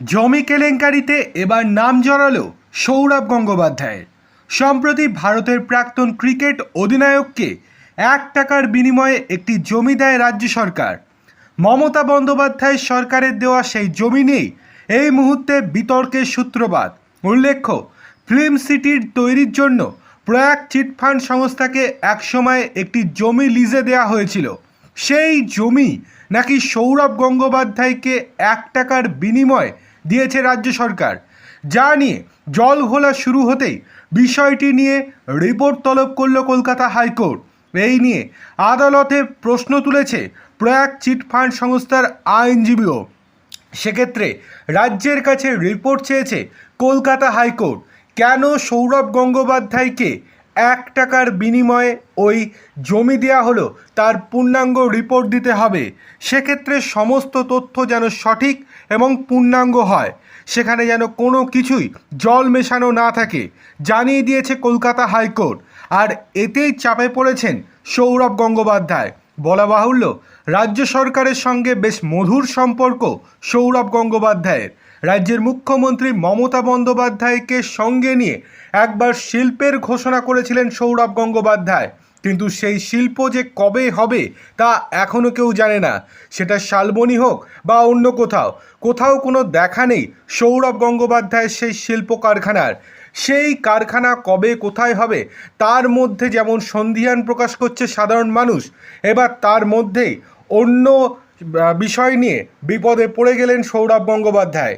জমি কেলেঙ্কারিতে এবার নাম জড়ালো সৌরভ গঙ্গোপাধ্যায়ের। সম্প্রতি ভারতের প্রাক্তন ক্রিকেট অধিনায়ককে এক টাকার বিনিময়ে একটি জমি দেয় রাজ্য সরকার। মমতা বন্দ্যোপাধ্যায় সরকারের দেওয়া সেই জমি নেই এই মুহূর্তে বিতর্কের সূত্রপাত। উল্লেখ্য, ফিল্ম সিটির তৈরির জন্য প্রয়াগ চিটফান্ড সংস্থাকে একসময় একটি জমি লিজে দেওয়া হয়েছিল। সেই জমি নাকি সৌরভ গঙ্গোপাধ্যায়কে এক টাকার বিনিময়ে দিয়েছে রাজ্য সরকার। যা নিয়ে জল ঘোলা শুরু হতেই বিষয়টি নিয়ে রিপোর্ট তলব করল কলকাতা হাইকোর্ট। এই নিয়ে আদালতে প্রশ্ন তুলেছে প্রয়াগ চিটফান্ড সংস্থার আইনজীবীও। সেক্ষেত্রে রাজ্যের কাছে রিপোর্ট চেয়েছে কলকাতা হাইকোর্ট। কেন সৌরভ গঙ্গোপাধ্যায়কে এক টাকার বিনিময়ে ওই জমি দেওয়া হলো, তার পূর্ণাঙ্গ রিপোর্ট দিতে হবে। সেক্ষেত্রে সমস্ত তথ্য যেন সঠিক এবং পূর্ণাঙ্গ হয়। সেখানে যেন কোনো কিছুই জল মেশানো না থাকে। জানিয়ে দিয়েছে কলকাতা হাইকোর্ট। আর এতেই চাপে পড়েছেন সৌরভ গঙ্গোপাধ্যায়। বলা বাহুল্য, রাজ্য সরকারের সঙ্গে বেশ মধুর সম্পর্ক সৌরভ গঙ্গোপাধ্যায়ের। রাজ্যের মুখ্যমন্ত্রী মমতা বন্দ্যোপাধ্যায়কে সঙ্গে নিয়ে একবার শিল্পের ঘোষণা করেছিলেন সৌরভ গঙ্গোপাধ্যায়। কিন্তু সেই শিল্প যে কবে হবে তা এখনও কেউ জানে না। সেটা শালবনি হোক বা অন্য কোথাও কোথাও কোনো দেখা নেই সৌরভ গঙ্গোপাধ্যায়ের সেই শিল্প কারখানার। সেই কারখানা কবে কোথায় হবে, তার মধ্যে যেমন সন্ধিহান প্রকাশ করছে সাধারণ মানুষ, এবার তার মধ্যেই অন্য বিষয় নিয়ে বিপদে পড়ে গেলেন সৌরভ গঙ্গোপাধ্যায়।